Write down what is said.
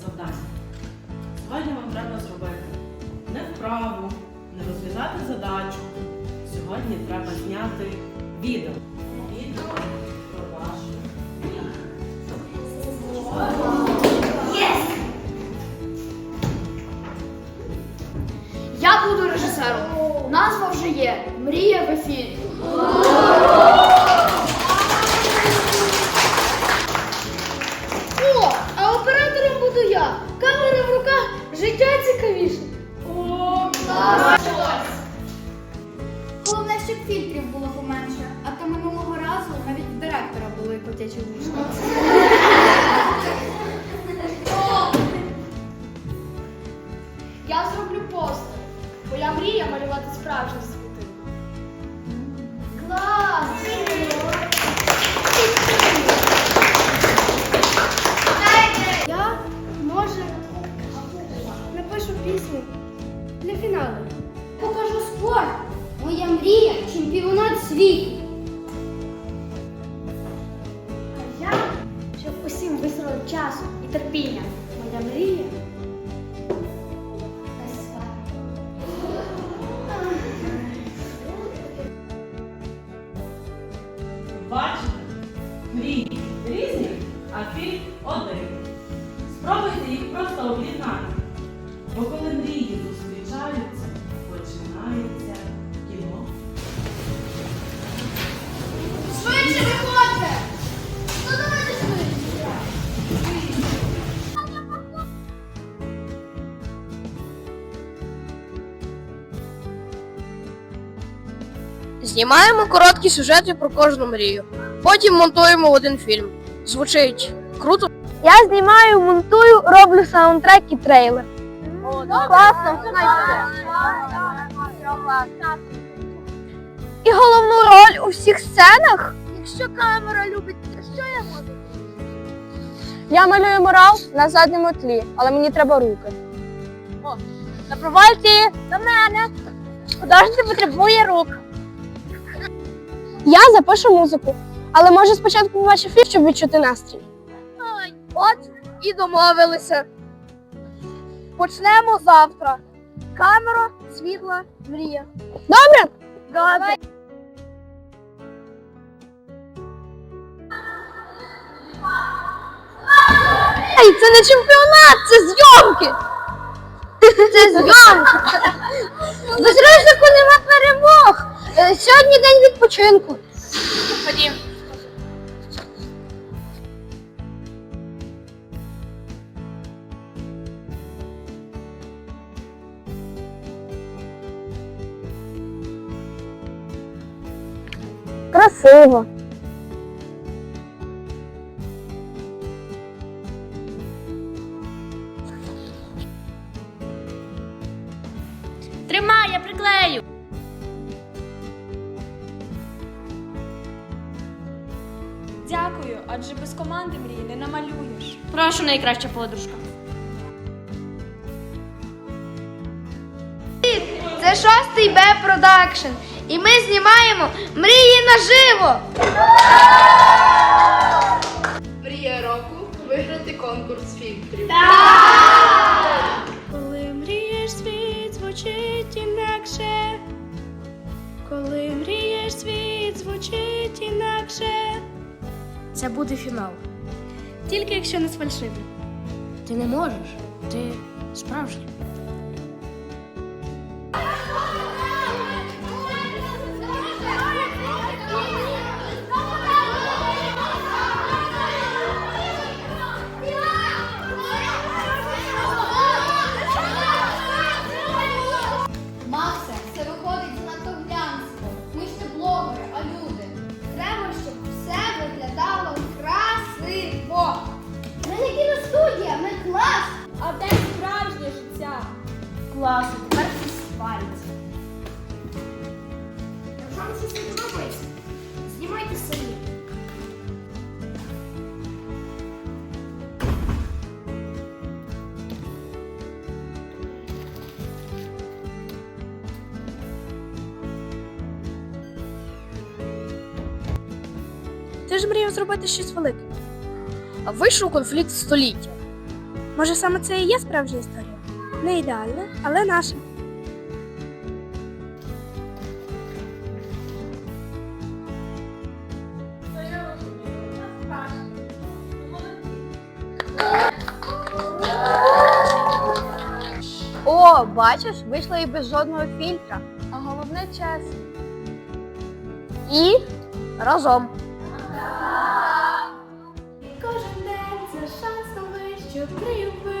завдання. Сьогодні вам треба зробити не вправу, не розв'язати задачу. Сьогодні треба зняти відео. Відео про вашу мрію. Я буду режисером. Назва вже є Мрія в ефірі. Камера в руках, життя цікавіше. О, клас! Головне, щоб фільтрів було поменше, а то минулого разу навіть в директора були котячі вушка. Для фіналу. Покажу спорт. Моя мрія чемпіонат світу. А я, щоб усім висрали часу і терпіння. Моя мрія. Бачите, мрії різні, а фільм один. Спробуйте їх просто об'єднати. Бо коли мрії зустрічаються, починається кіно. Швидше виходьте! Ну давайте швидше. Знімаємо короткі сюжети про кожну мрію. Потім монтуємо в один фільм. Звучить круто. Я знімаю, монтую, роблю саундтрек і трейлер. Класно. І головну роль у всіх сценах. Якщо камера любить, що я можу? Я малюю мурал на задньому тлі, але мені треба руки. На провальці до мене. Художник потребує рук. Я запишу музику, але може спочатку побачу фільм, щоб відчути настрій. Ой, От і домовилися. Почнемо завтра. Камера, світла, мрія. Добре? Добре. Ей, це не чемпіонат, це зйомки. Це зйомки. Без ризику нема перемог. Е, Сьогодні день відпочинку. Ходім. Красиво. Тримай, я приклею. Дякую, адже без команди мрії не намалюєш. Прошу, найкраща подружка. Це шостий Б продакшн. І ми знімаємо мрії наживо. Мрія року виграти конкурс фільтрів. Коли мрієш, світ звучить інакше. Коли мрієш, світ звучить інакше. Це буде фінал. Тільки якщо не сфальшивий. Ти не можеш. Ти справжній. Класно, тепер всі сваряться. Якщо вам щось не подобається, знімайте самі. Ти ж мріяв зробити щось велике. А вийшов конфлікт століття. Може, саме це і є справжня історія? Не ідеальна, але наша. О, бачиш, вийшла і без жодного фільтра. А головне час. І разом. Кожен день це шанс новий, світ живий.